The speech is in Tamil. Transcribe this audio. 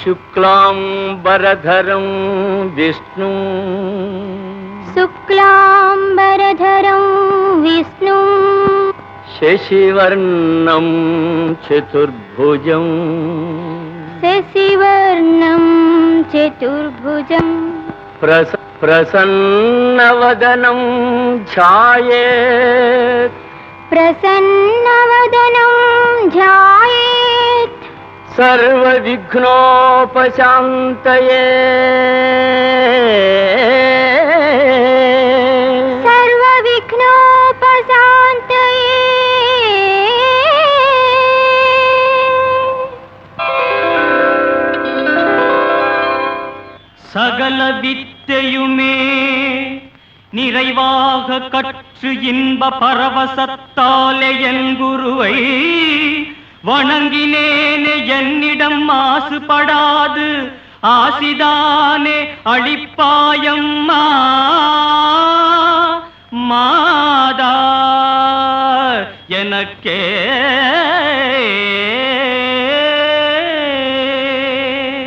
శుక్లాంబరధరం విష్ణు శుక్లాంబరధరం విష్ణు శశివర్ణం చతుర్భుజం శశివర్ణం చతుర్భుజం ప్రస ప్రసన్నవదనం ఛాయేత్ ప్రసన్నవదనం सर्वविघ्नोपशान्तये सर्वविघ्नोपशान्तये சகலவித்தையுமே நிறைவாக கற்று இன்ப பரவசத்தாலே என் குருவை வணங்கினேனே என்னிடம் மாசுபடாது. ஆசிதானே அளிப்பாயம்மா மாதா எனக்கே